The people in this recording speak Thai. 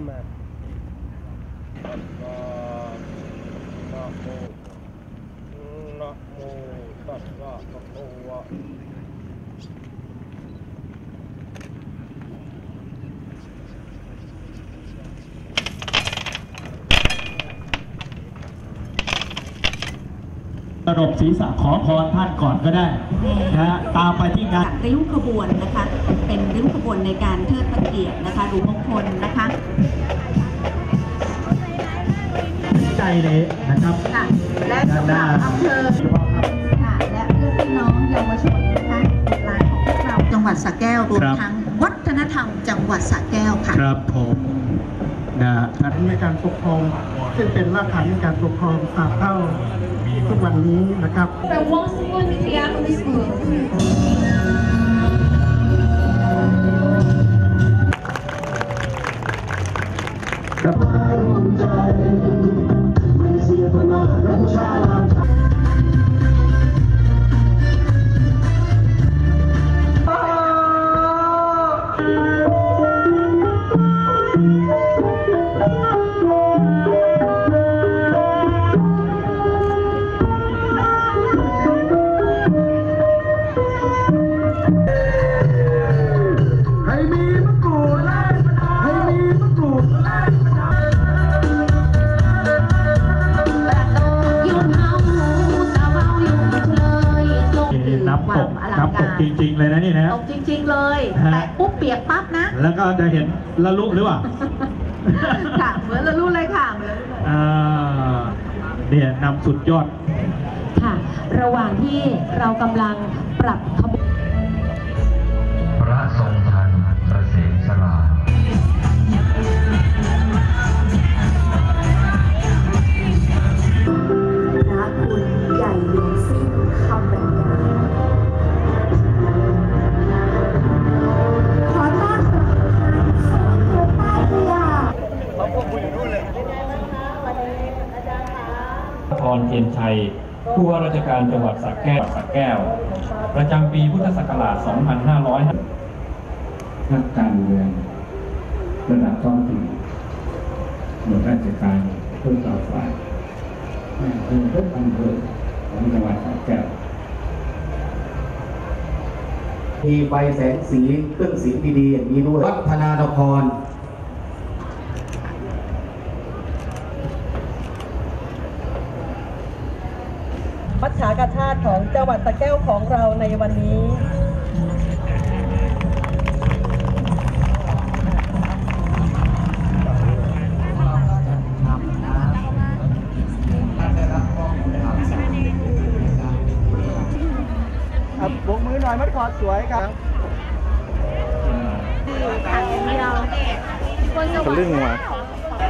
ขึ้นมาตัสสะนะโมนะโมตัสสะภะคะวะตรบศีรษะขอพรท่านก่อนก็ได้นะฮะตามไปที่งานจากริ้วขบวนนะคะเป็น ริ้วขบวนในการเทิดพระเกียรตินะคะหลวงมงคลนะคะใจเลยนะครับค่ะและสำหรับอำเภอค่ะและเพื่อนพี่น้องเยาวชนนะคะบุตรหลานของพวกเราจังหวัดสระแก้วรวมครับทั้งวัฒนธรรมจังหวัดสระแก้วค่ะครับผมนะท่านในการปกครองซึ่งเป็นรากฐานในการปกครองตราบเท่าทุกวันนี้นะครับ Para o segundo criado no escuro. ให้มีมะก น้ำตกน้ำตกจริง ๆ เลยนะนี่นะ ตกจริง ๆ เลย ฮะ แต่ปุ๊บเปียกปั๊บนะ แล้วก็จะเห็นละลุหรือเปล่า ค่ะเหมือนเรารู้เลยค่ะเหมือนอ่าเนี่ยนำสุดยอด ค่ะ ระหว่างที่เรากำลังปรับขบวน พระทรงทั รเทียนชัย ผู้ว่าราชการจังหวัดสระแก้วสระแก้ว ประจำปีพุทธศักราช 2500นักการเมืองระดับท้องถิ่นหน่วยราชการทุกต่อฝ่ายในอำเภอทุกอำเภอของจังหวัดสระแก้วมีไฟแสงสีเครื่องสีดีๆอย่างนี้ด้วย วัฒนานคร มัจฉากาชาติของจังหวัดสระแก้วของเราในวันนี้ครับบกมือหน่อยมัดคอสวยครับทะลึ่งว่ะพ